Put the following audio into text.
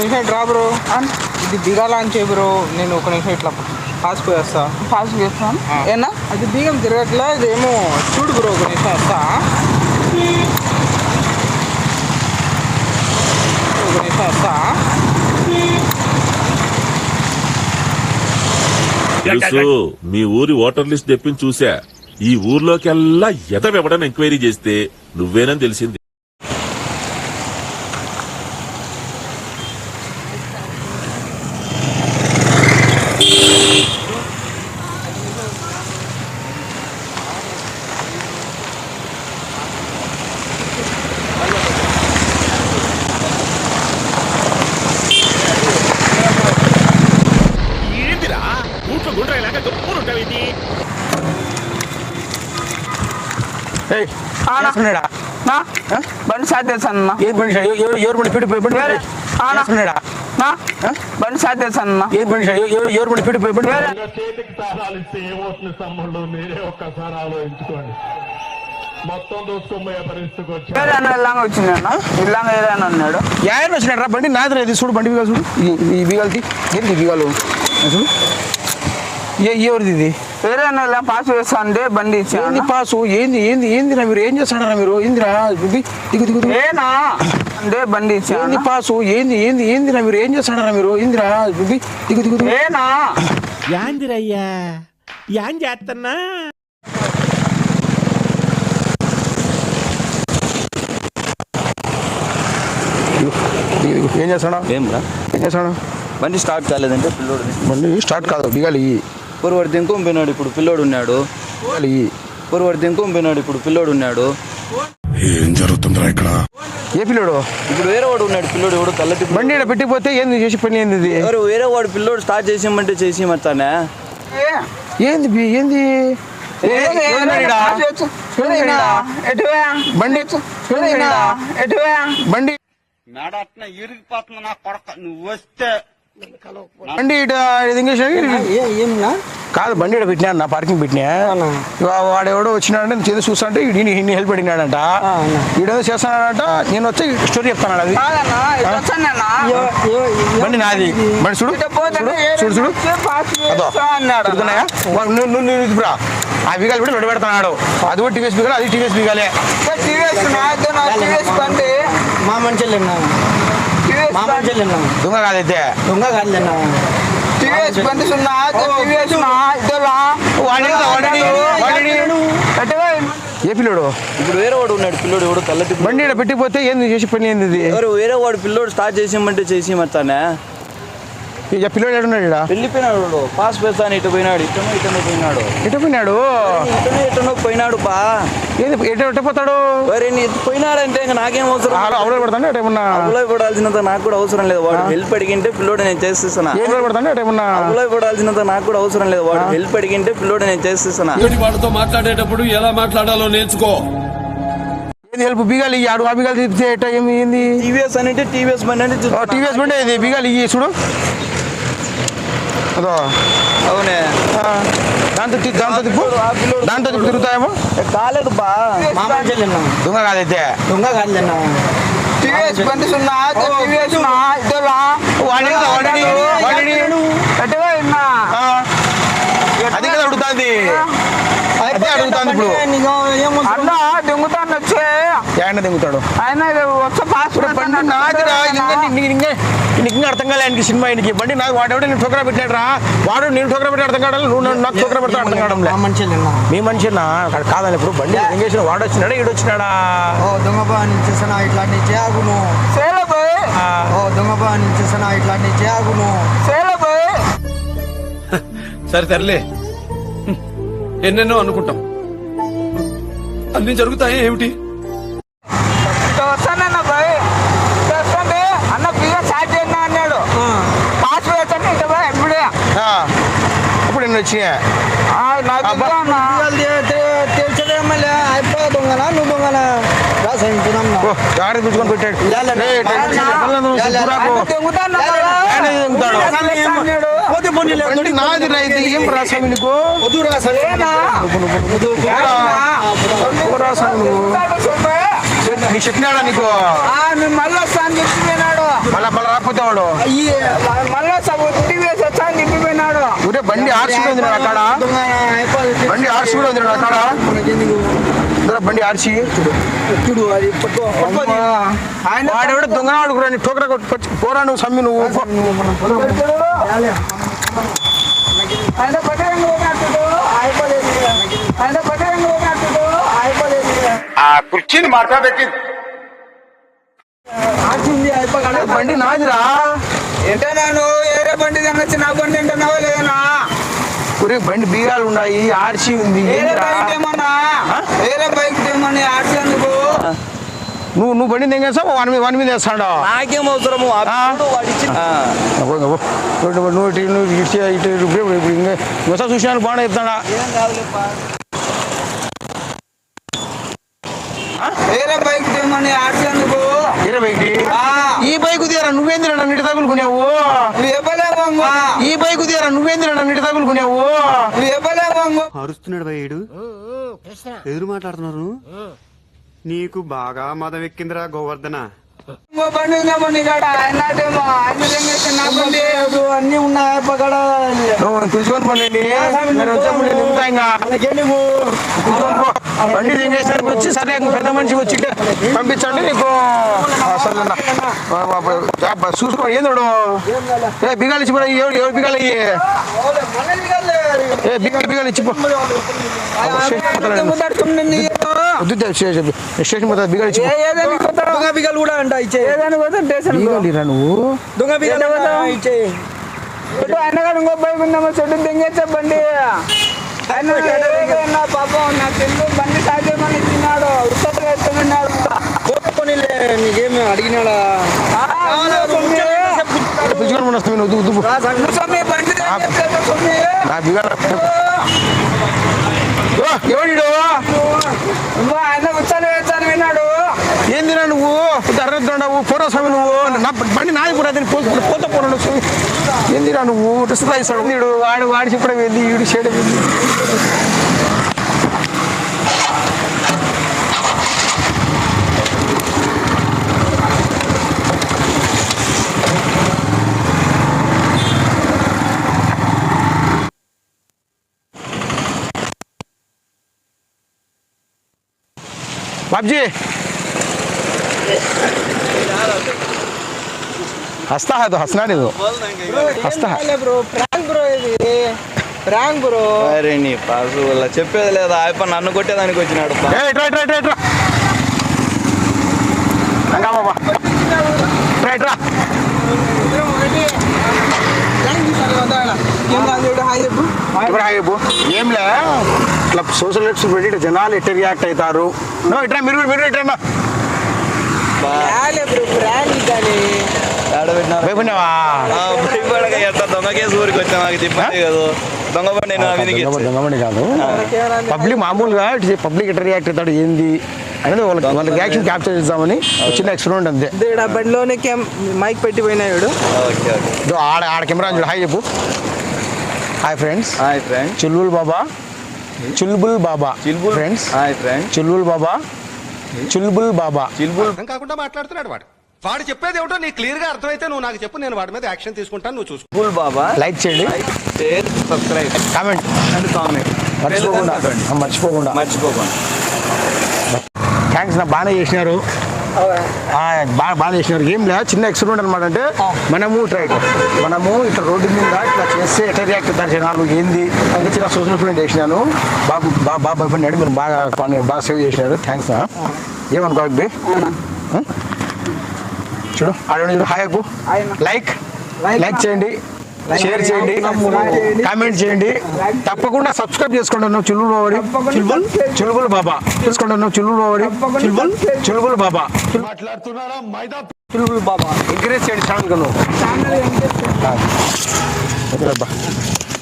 నిమిషం draw bro. ఇది దిగాల అని చెప్పి బ్రో. నేను ఒక నిమిషం ఇట్లా పాస్ పోయి వస్తా ఫాస్ట్ చేస్తాను. ఏనా? అది దిగం తిరగట్లా ఇదేమో చూడు బ్రో ఒక నిమిషం వస్తా. ఒక నిమిషం వస్తా. తెలుసు మీ ఊరి ఓటర్ లిస్ట్ తెప్పించి చూసా. ఈ ఊర్లోకెల్లా ఎదవెవడని ఎంక్వైరీ చేస్తే నువ్వేనని తెలిసింది. బండి అన్న. ఏం బండి? ఎవరు బండి? పెట్టి బండి వేరే. ఆనా. వేసుకున్నాడా? నా? బండి స్టార్ట్ చేస్తాను అన్న. ఏం బండి సార్? ఎవరు ఎవరు బండి? పెట్టి బండి వేరే. చేతికి తాళాలు ఇస్తే ఏమవుతుంది తమ్ముళ్ళు? మీరే ఒక్కసారి ఆలోచించుకోండి. మొత్తం దోసుకోబోయే పరిస్థితికి వచ్చి వేరే అన్న ఇల్లాగా వచ్చింది అన్న. ఇల్లాగా అన్నాడు యాయన వచ్చినాడు రా బండి. నాది ఇది చూడు బండి బిగాలు చూడు. ఈ- బిగాలకి ఏంటి ఈ బిగాలు చూడు. ఏ ఎవరిది ఇది? వేరే ఇలా పాస్ చేస్తా అంటే బండి ఏంది ఇచ్చాను పాసు ఏంది ఏంది ఏందిరా మీరు? ఏం చేస్తాడారా మీరు? ఏందిరా? దిగు. ఏనా? అంటే బండి ఏంది ఇచ్చాను పాసు ఏంది ఏంది ఏందిరా మీరు? ఏం చేస్తాడారా మీరు? ఏందిరా? దిగు ఏనా? యాందిరయ్యా. యాం చేస్తున్నా. ఏం చేస్తాడా ఏం రా? ఏం చేస్తాడు బండి స్టార్ట్ కాలేదంటే బండి స్టార్ట్ కాదు బిగాలి ఇయ్యి. పొరవాడు దింకొని పోయినాడు ఇప్పుడు పిల్లోడు ఉన్నాడు. పొరవాడు దింకొని పోయినాడు ఇప్పుడు పిల్లోడు ఉన్నాడు ఏం జరుగుతుందిరా ఇక్కడ ఏ పిల్లడు ఇప్పుడు వేరే వాడు ఉన్నాడు పిల్లోడు ఎవడు కళ్ళటి బండి ఈడ పెట్టిపోతే ఏంది చేసి పని ఏంది ఇది ఎవరు వేరే వాడు పిల్లోడు స్టార్ట్ చేసేయమంటే చేసి మర్తానే ఏంది బి- ఏంది ఏ- ఎవరున్నారు ఈడ? బండి? బండి బండి ఇట ఇది ఇంగ్లీష్ కాదు బండి పెట్టినా నా పార్కింగ్ పెట్టినా. వాడెవడో వచ్చినాడంటే నేను చేసి చూస్తా అంటే ఈయన ఇన్ని హెల్ప్ అడిగినాడంట ఈడేదో చేస్తానంట నేను వచ్చి స్టోరీ చెప్తాను అది. బండి నాది. బండి చూడు. చూడు చూడు నువ్వు ఇదిపురా. ఆ బిగాలు పెట్టి రెడీ పెడతాడు అది కూడా టీవీఎస్ బిగాలు అది టీవీఎస్ బిగాలే. టీవీఎస్ నాతో నా టీవీఎస్ బండి. మా మంచెళ్ళన్నా టీవీఎస్ మా బండి మంచెళ్ళన్నా దొంగ కాదైతే. దొంగ కాదులేనా టీవీఎస్ బండి సున్నా టీవీఎస్ నా ఇద్దరు వాడిని వాడిని వాడిని ఏ పిల్లడు? ఇప్పుడు వేరే వాడు ఉన్నాడు పిల్లోడు ఎవడు కళ్ళటి బండి పెట్టిపోతే ఏంది చేసి పని ఏంది వేరే వాడు పిల్లోడు స్టార్ట్ చేసేయమంటే చేసి మర్తానే ఇక పిల్లడు ఎడున్నాడు ఈడ? వెళ్ళిపోయినాడు. వాడు పాస్ పెడతాను ఇటు పోయినాడు ఇటనో ఇటనో పోయినాడు. ఎటు పోయినాడు? ఇటనో ఇటనో పోయినాడు పా. ఏంది ఎటు ఎటు పోతాడు? మరి నీ పోయినాడంటే ఇంకా నాకేం అవసరం? అవలో పడతాడు అటు ఏమన్నా? అప్పులో పడాల్సినంత నాకు కూడా అవసరం లేదు. వాడు హెల్ప్ అడిగింటే పిల్లోడు నేను చేసేస్తాను ఏం పడతాడు అటు ఏమన్నా? అప్పులో పడాల్సినంత నాకు కూడా అవసరం లేదు. వాడు హెల్ప్ అడిగింటే పిల్లోడు నేను చేసేస్తాను వాడితో మాట్లాడేటప్పుడు ఎలా మాట్లాడాలో నేర్చుకో. ఏంది హెల్ప్ బిగాలి ఆడు ఆ బిగాలు తిప్పితే ఏమి ఏంది? టీవీఎస్ అంటే టీవీఎస్ బండి అంటే. టీవీఎస్ బండి ఇది బిగాలి చూడు. అదో అవునే. దాంతో దాంతో తిప్పు. దాంతో తిప్పు తిరుగుతాయేమో. కాలేదు బా. దొంగ కాదైతే. దొంగ కాదులేనా టీవీఎస్ బండి సున్నా టీవీఎస్ ఇద్దరు అది కదా అడుగుతాంది. అదే అడుగుతాంది ఇప్పుడు. అన్న దింగుతాను వచ్చే. దిగుతాడు? ఆయన వచ్చే పాస్ బండి నాదిరా ఇంకా ఇంకా అర్థం కాలే ఆయనకి సినిమా ఆయనకి బండి నాకు వాడేవాడు నేను టోకరా పెట్టినాడు రా వాడు నేను టోకరా పెట్టి అర్థం కావడం నువ్వు నాకు టోకరా పెడతా అర్థం కావడం మా మంచెళ్ళన్నా మీ మనిషి నా అక్కడ కాదని ఇప్పుడు బండి ఎంగేసిన వాడు వచ్చినాడా ఈడు వచ్చినాడా దొంగ చేసిన ఇట్లాంటి చేయగును దొంగ చేసిన ఇట్లాంటి చేయగును సరే తరలే ఎన్నెన్నో అనుకుంటాం అన్ని జరుగుతాయి ఏమిటి ఇటు వస్తానన్న పోయి ఇటు వస్తుంటే అన్న బియ్యం స్టార్ట్ చేయండి అన్నాడు పాస్ వేస్తాను ఇటు పోయి ఎప్పుడే ఆ, ఇప్పుడు నేను వచ్చినా ఆ, నాకు అబ్బా. తెలుసు అన్న తెలిసేదేమలే అయిపో దొంగనా నువ్వు దొంగనా రా సైన్సునమ్మ ఓ జాగ్రత్త పిలుచుకొని పెట్టాడు లే, లే, ఏయ్, టైం లే, వచ్చింది. మళ్ళా నువ్వు లే, లే, సిగ్గురాకు. అన్న దింగుతాను కదా. ఆయన దింగుతాడు. అన్నాడు. పోతే పోనీ లే, బండి నాది రా ఇది ఏం రాసామి నీకు? వద్దు రా సరే ఏనా? ఓ రాసామి నువ్వు దింగుతాడు సుబ్బయ్య. నీకు? చెప్పినాడా నీకు మళ్ళా మళ్ళీ రాకపోతే వాడు. మళ్ళా సగం ఇంటికి వేసి వచ్చాను నింపిపోయినాడు ఊరే బండి ఆర్సి కూడా ఉంది నాడు అక్కడ బండి ఆర్సి కూడా ఉంది నాడు అక్కడ బండి ఆర్సి చూడు అది ఆయన వాడెవడ దొంగ ఆడుకురా నీ టోకరా కొట్టుకొచ్చి పోరా నువ్వు సమ్మి నువ్వు. పో. ఆయన పట్టణంగా పోయినట్టు అయిపోలేదు బండి నాదిరా. ఏంటో నేను ఏరే బండి తినొచ్చి నా బండి తింటున్నావా లేదన్నా ఊరే బండి బీగాలు ఉన్నాయి ఆర్సి ఉంది నువ్వు నువ్వు బండి తెంగేస్తావు వాని మీద వాని మీద వేస్తాడు? నాకేం అవసరము? నువ్వు నువ్వు ఇటు నువ్వు ఇప్పుడు ఇంకా చూసినాను బాగా చెప్తాడా. ఈ బైక్ తీరా నువ్వేందిరా నన్ను ఇటు తగులుకునేవు? నువ్వు ఈ బైక్ తీరా నువ్వేందిరా నన్ను ఇటు తగులుకునేవు? నువ్వు ఇవ్వలేవు అరుస్తున్నాడు భయ్యుడు ఎదురు మాట్లాడుతున్నారు. నీకు బాగా మదం ఎక్కిందిరా గోవర్ధన. అన్ని ఉన్నాయి పక్కడ పిలుచుకొని పోండి. బండి తెంగేసరికి వచ్చి సరే పెద్ద మనిషి వచ్చి పంపించండి నీకు ఆ, చూసుకో ఏందోడు ఏ బిగాలు ఇచ్చి పోయి ఎవరు ఎవరు బిగాలు ఇయ్యి ఏ బిగాలు బిగాలు ఇచ్చిపో స్టేషన్ పోతా? దొంగ బిగాలు కూడా అంట ఇచ్చే. ఏదని నువ్వు. దొంగ బిగాలు చెట్టు ఆయన ఇంకో బైక్ చెట్టు బండి ఆయన పాపం బండి సాధ్యమని ఎత్తున్నాడు పోనీలే నీకేమి అడిగినాడా? పిలుచుకొని వస్తాను వద్దు వద్దు. నా ఓ, ఎవడిడు ఇంకో ఆయన కూర్చొని వేస్తాను విన్నాడు ఏందిరా నువ్వు అర్రద్దావు పోరా స్వామి నువ్వు నా బండి నాది కూడా అతని పోతా పోతా పోరా నువ్వు స్వామి ఏందిరా నువ్వు డ్రెస్ ఇస్తాడు వీడు వాడు వాడి చెప్పడం ఏంది వీడు చేయడం ఏంది बाबजी ಹಸ್ತಾ ಅದು ಹಸ್ನಾಡ್ ಇದು ಹಸ್ತ. ప్రాంక్ బ్రో నీ చెప్పేది లేదా. ఆయప్ప నన్ను కొట్టేదానికి వచ్చినాడు ఏంలే ఇట్లా సోషల్ నెట్స్ పెట్టి జనాలు ఎట్ట రియాక్ట్ అవుతారు ఇట్రా మీరు మీరు ఇట్రా రాలే బ్రో ప్రాంక్ కానీ ఏడ పెట్టినారు? భయపడినావా ఆ, భయపడక ఎట్లా దొంగ కేసు ఊరికి వచ్చా నాకు చెప్పండి కదా. దొంగ బండి నా మీదకి దొంగ- దొంగమణి కాదు. పబ్లిక్ మామూలుగా పబ్లిక్ ఎట్లా రియాక్ట్ అవుతాడు ఏంది అనేది వాళ్ళకి వాళ్ళకి యాక్షన్ క్యాప్చర్ చేద్దామని చిన్న ఎక్స్పెరిమెంట్ అంతే. బండిలోనే మైక్ పెట్టి పోయినాడు ఓకే ఓకే. ఇదో ఆడ ఆడ కెమెరా చూడు. హాయ్ చెప్పు. Hi friends hi friend Chulbul Baba. Chulbul Baba. Chilbul friends hi friend Chulbul Baba. Chulbul Baba. Chilbul కాకుండా మాట్లాడుతున్నాడు వాడు. వాడు చెప్పేది ఏమిటో నీకు క్లియర్గా అర్థమైతే నువ్వు నాకు చెప్పు నేను వాడి మీద యాక్షన్ తీసుకుంటాను నువ్వు చూసుకో. బాబా. లైక్ చేయండి. Share subscribe comment and comment మర్చిపోకుండా మర్చిపోకుండా. మర్చిపోకండి. థ్యాంక్స్ నా బాగానే చేసినారు. బాగా బాగా చేసినారు. ఏం లేదు చిన్న ఎక్స్పెరిమెంట్ అనమాట అంటే మనము ట్రై మనము ఇట్లా రోడ్డు మీద ఇట్లా చేస్తే ఎట్లా రియాక్ట్ అవుతారు జనాలు ఏంది అంటే చిన్న సోషల్ ఎక్స్పెరిమెంట్ చేసినాను. బాబు బాగా భయపడినాడు మీరు బాగా బాగా సేవ్ చేసినారు. థ్యాంక్స్ ఏమనుకో అబ్బి చూడు. చూడు హాయ్ అప్పు లైక్ లైక్ చేయండి. షేర్ చేయండి. కామెంట్ చేయండి. తప్పకుండా సబ్స్క్రైబ్ చేసుకోండి నువ్వు చులుబుల్ బాబడి చులుబుల్ చులుబుల్ బాబా. చూసుకోండి నువ్వు చులుబుల్ బాబడి చులుబుల్ చులుబుల్ బాబా. మాట్లాడుతున్నారా? మైదా చులుబుల్ బాబా. ఎంకరేజ్ చేయండి. ఛానల్ నువ్వు